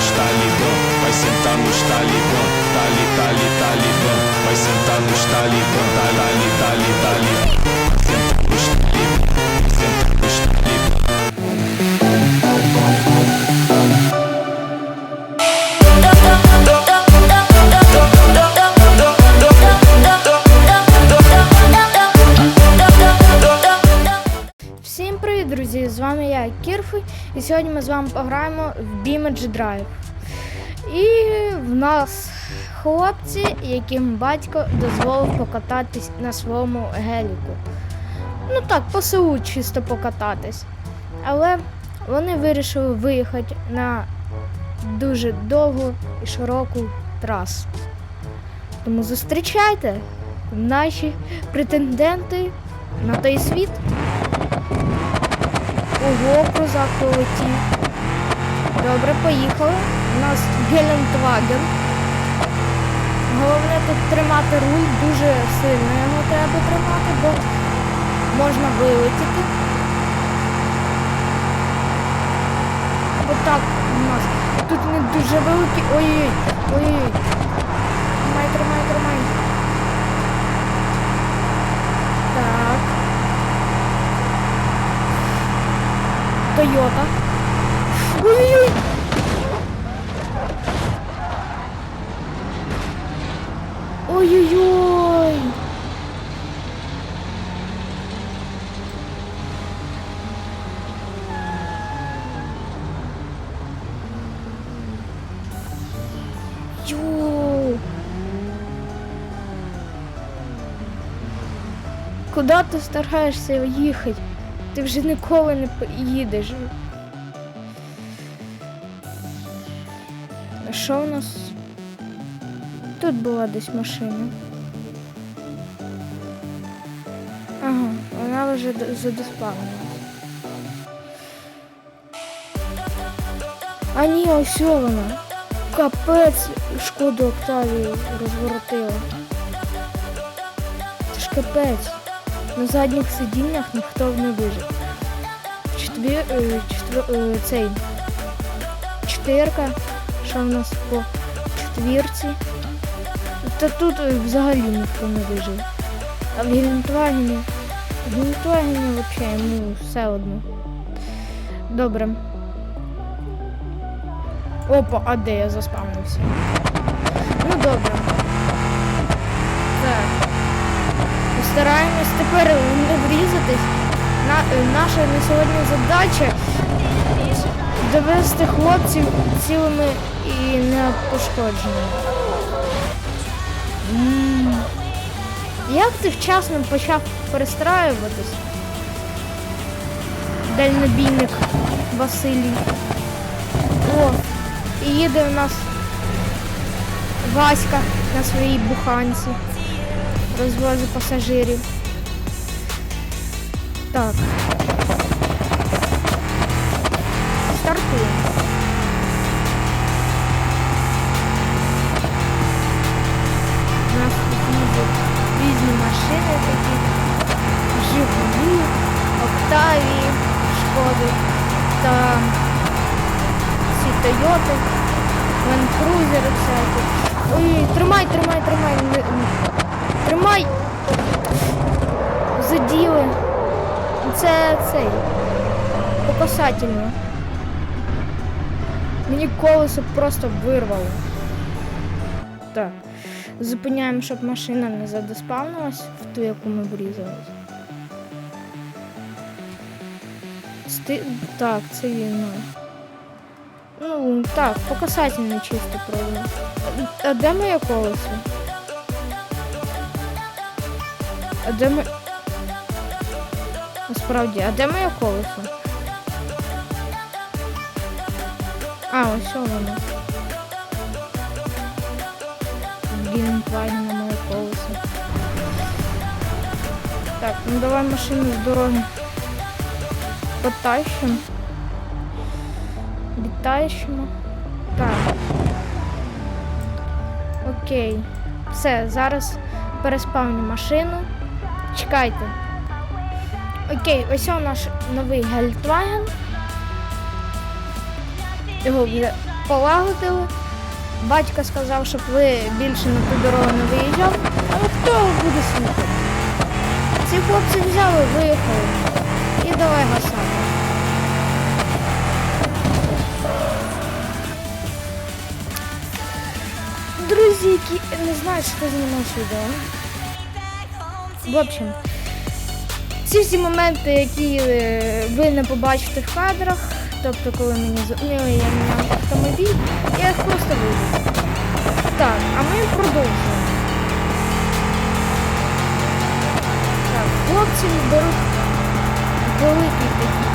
nos talibã, vai sentar nos talibã, tali, tali, talibã, vai sentar nos talibã, tali, tali, nos talibã, вами я, Кірфи, і сьогодні ми з вами пограємо в Beamage Drive. І в нас хлопці, яким батько дозволив покататись на своєму геліку. Ну так, по селу чисто покататись. Але вони вирішили виїхати на дуже довгу і широку трасу. Тому зустрічайте наші претенденти на той світ. Ого, крузак полетів. Добре, поїхали. У нас Гелендваген. Головне тут тримати руль, дуже сильно його треба тримати, бо можна вилетіти. Отак у нас. Тут не дуже великі. Ой-ой-ой. Ой-ой. Тримай, тримай, тримай. Так. Тойота. Ой-ой-ой. Ой-ой-ой. Йоу. Куди ти стараєшся їхати? Ти вже ніколи не поїдеш. А що у нас? Тут була десь машина. Ага, вона вже задоспавнилась. А ні, ось вона. Капець шкоду Октавію розворотила. Це ж капець. На задніх сидіннях ніхто не вижив. Четвір, четвер, е, цей чотирка, що в нас по четвірці. Та тут е, взагалі ніхто не вижив. А в Гелендвагені, в Гелендвагені взагалі ну, все одно. Добре. Опа, а де я заспавнився? Ну добре. Так. Постараємось тепер не врізатись. На, е, наша на сьогодні задача довести хлопців цілими і непошкодженими. Як ти вчасно почав перестраюватись? Дальнобійник Василій. О, і їде у нас Васька на своїй буханці розвозить пасажирів. Так. По. Мені колесо просто вирвало. Так. Зупиняємо, щоб машина не задоспавнилась в ту, яку ми врізались. Сти... Так, це вільно. Ну, так, по касательно чисто пройде. А, де моє колесо? А де ми. Насправді, а де моє колесо? А, ось воно. Гелендваген на моє колесо. Так, ну давай машину з дороги потащимо. Відтащимо. Так. Окей. Все, зараз переспавню машину. Чекайте. Окей, ось у наш новий Гельтваген. Його полагодили. Батько сказав, щоб ви більше на ту дорогу не виїжджали. Але хто буде слухати? Ці хлопці взяли, виїхали. І давай гасати. Друзі, які не знають, що знімав відео. В общем, ці всі моменти, які е, ви не побачите в кадрах, тобто коли мені з- ну, я міняв автомобіль, я їх просто вийду. Так, а ми продовжуємо. Так, хлопці беруть великий такий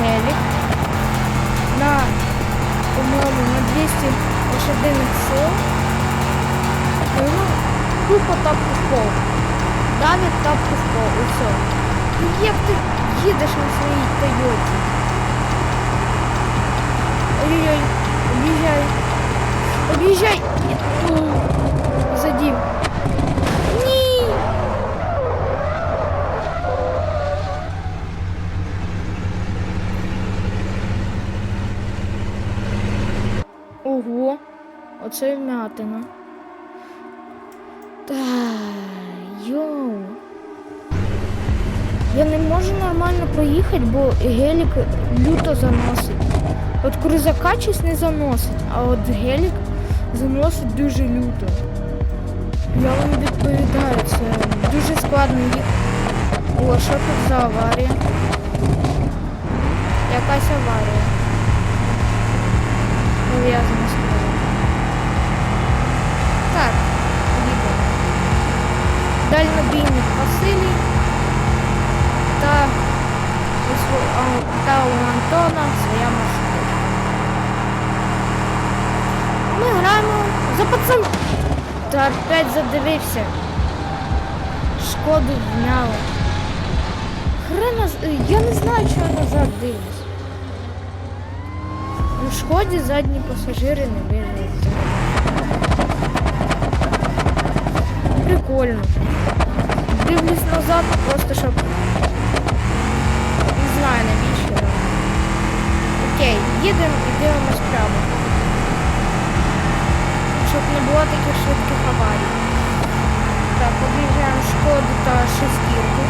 гелік на, по-моєму, на 200 лошадиних сил. Ну, тупо тапку в пол. Давить тапку в пол, і. Ну як ти їдеш на своїй Тойоті? Ой-ой-ой, об'їжджай. Об'їжджай! Ого, оце вмятина. Та йоу. Я не можу нормально проїхати, бо гелік люто заносить. От крузака щось не заносить, а от гелік заносить дуже люто. Я вам відповідаю, це дуже складно їхати. О, що тут за аварія? Якась аварія. Пов'язана з мною. Так, їдемо. Дальнобійник Василій та, та у Антона своя машина. Ми граємо пацан. Та опять задивився. Шкоду вняли. Хрена, з- я не знаю, чого назад дивлюсь. У шкоді задні пасажири не виживуть. Прикольно. Дивлюсь назад, просто щоб. Не знаю навіщо. Окей, їдемо і дивимось прямо. Щоб не було таких швидких аварій. Так, об'їжджаємо шкоду та шестірку.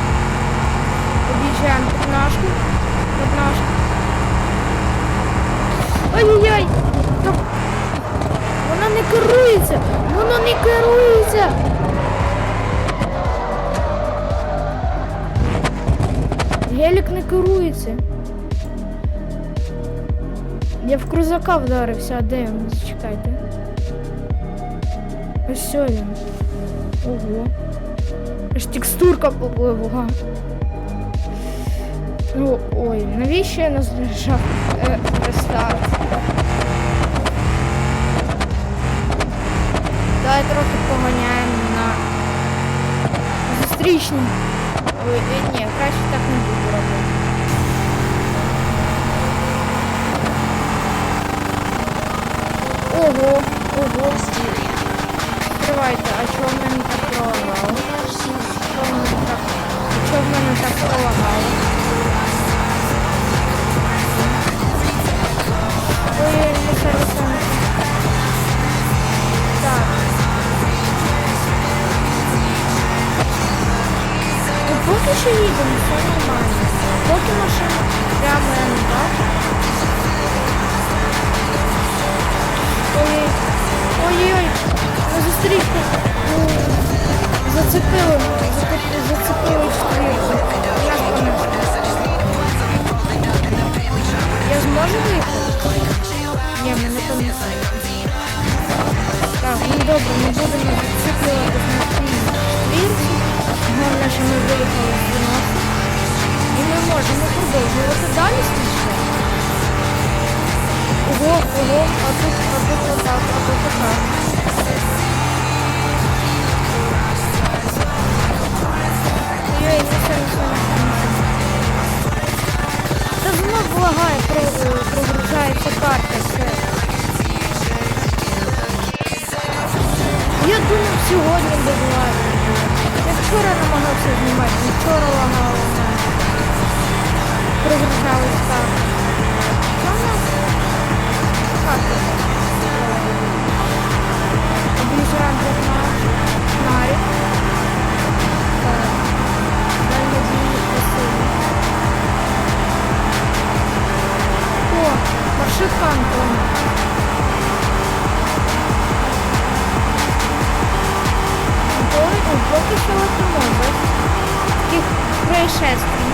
Об'їжджаємо п'ятнашку. П'ятнашку. Ой-ой-ой! Вона не керується! Вона не керується! Гелік не керується. Я в крузака вдарився, а де він? Зачекайте. Ось все він. Ого. Аж текстурка попливла. Ну, ой, навіщо я нажав е, рестарт? Давай трохи поганяємо на зустрічні. Ой, е, ні, краще так не буду робити. Ого, ого. Тривайте, а чого мене так пролагало? Я зможу виїхати? Ні, там не Так, ну добре, ми будемо зациклювати на цій стрілці. Головне, що ми виїхали з 12. І ми можемо продовжувати далі слідчити. Ого, ого, а тут, а тут отак, а тут отак. Ой, не все мене знову лагає, прогружається карта ще. Я думав, сьогодні без лаги. Я вчора намагався знімати, вчора лагало. Прогружалась карта. Объезжаем на Нарик. Да, на карта. Ой, ну, поки що летимо, без таких происшествий.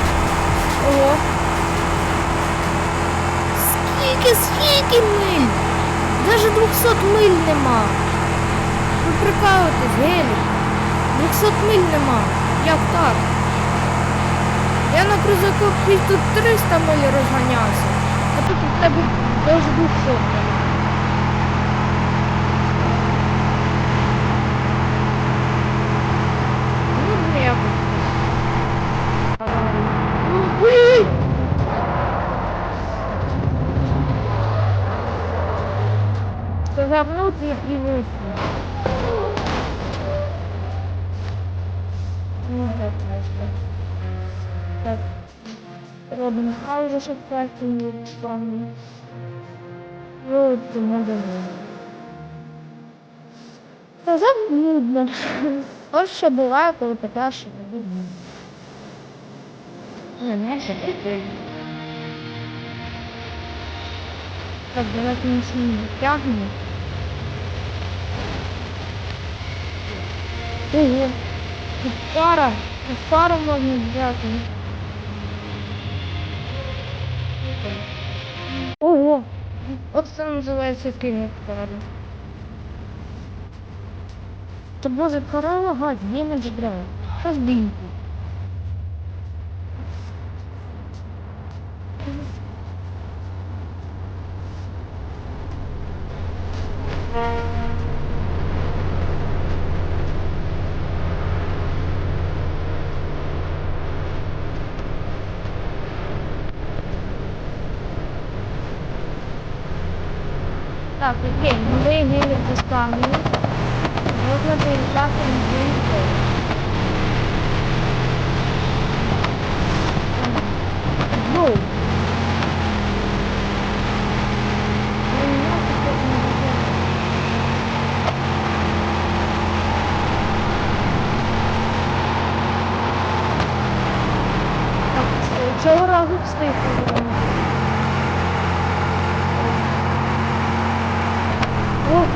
Ого. Скільки, скільки миль? Даже 200 миль нема. Ви прикалуєтесь, гелі. 200 миль нема. Як так? Я на крузаку тут 300 миль розганявся. Тут у тебе даже 200 нема. Ну, якось. Ой! Сказав, ну ти і вийшли. Робимо паузу, щоб карти не відспавні. Ну, це може Сказав нудно. Ось що буває, коли питаєш, що не нудно. Не, не, ти. Так, давайте з ним тягнемо. Ого, тут пара, тут пару можна взяти. Ого, от це називається пари. Та може корова гать, не драйв. Що з бінку? Так, окей, ми виявили доставлені. Можна приїжджати на дзвінку. Ну. Так, Цього разу встиг. О, ой-ой-ой, ой-ой-ой. Тихо, тихо, тихо. Десь. Зверху нема. Окей. Та ну. Такі промислість. Називається. Такі промислість. Що нас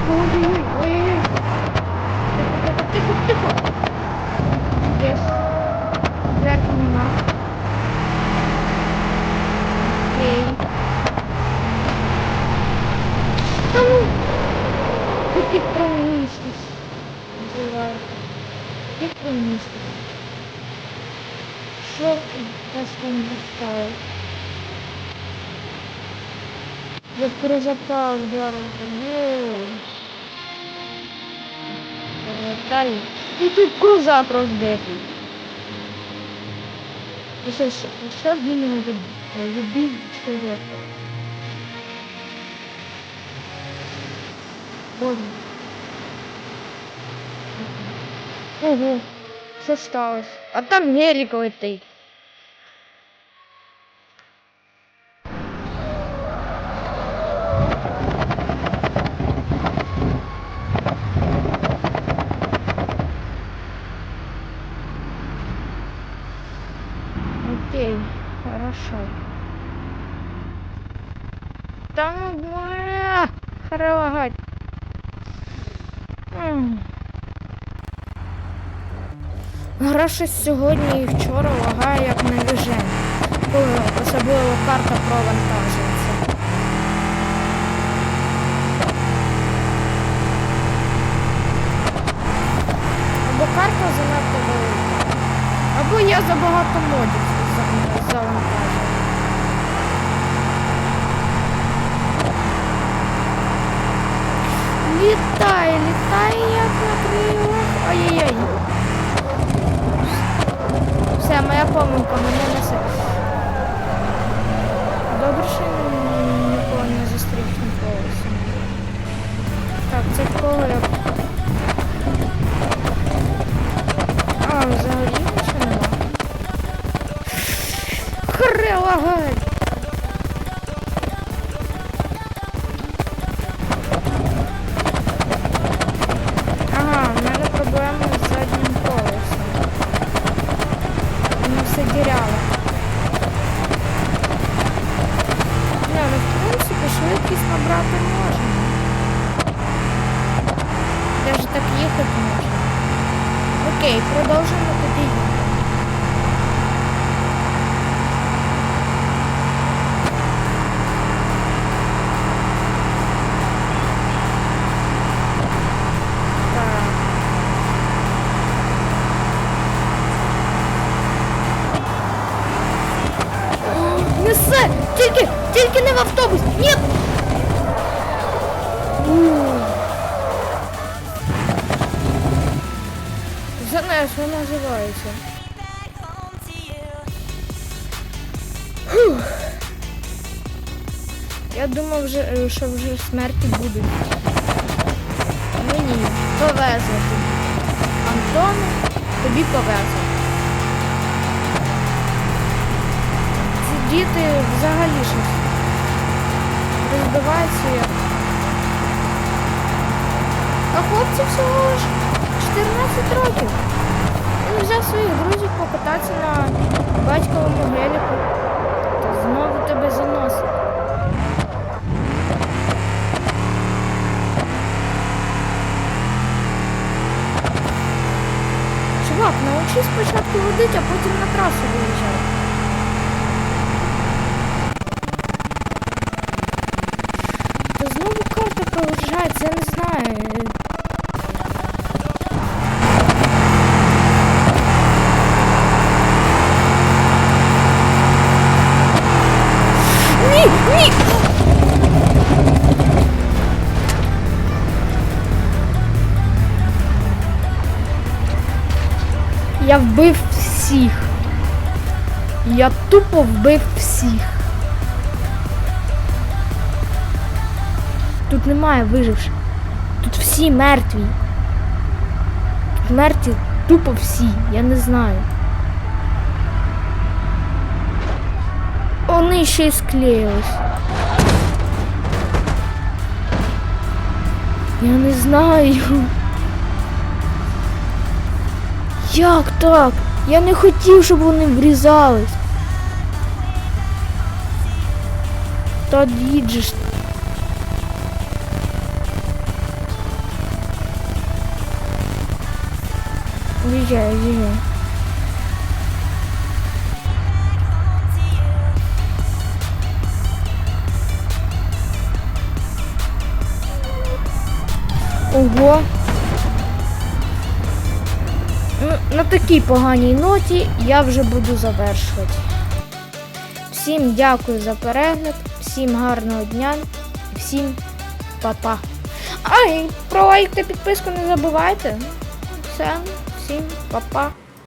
там доставить? Я перезапав зараз. Далі. І тут крузак розбитий. І що, що, що він не любив сказати? Боже. Ого, що сталося? А там гелік летить. Окей, хорошо. Там бля, прилагать. Гра сьогодні і вчора лагає як на віжен. Коли особливо карта провантажується. Або карта занадто велика. Або я забагато модів за- Літай, літай, як на крилах. Ой-ой-ой. Все, моя помилка, мене несе. Добре, що я ні- нікого не зустрів ніколи. Так, це кого я. А, взагалі нічого нема. Хрелагать! Ага, Тільки, не в автобус! Ні! Занесло називається. Фух. Я думав, вже, е, що вже смерті будуть. Ну ні, повезло тобі. Антоне, тобі повезло. Ці діти взагалі щось розбиваються як. А хлопці всього лиш 14 років. Він взяв своїх друзів покататися на батьковому геліку. Та знову тебе заносить. Чувак, научись спочатку водити, а потім на трасу виїжджай. Тупо вбив всіх. Тут немає виживших. Тут всі мертві. Тут мертві тупо всі. Я не знаю. Вони ще й склеїлись. Я не знаю. Як так? Я не хотів, щоб вони врізались. Та ж. Уезжай, уезжай. Ого. Ну, на такій поганій ноті я вже буду завершувати. Всім дякую за перегляд, всім гарного дня, всім па-па. А, і про лайк та підписку не забувайте. Все, всім па-па.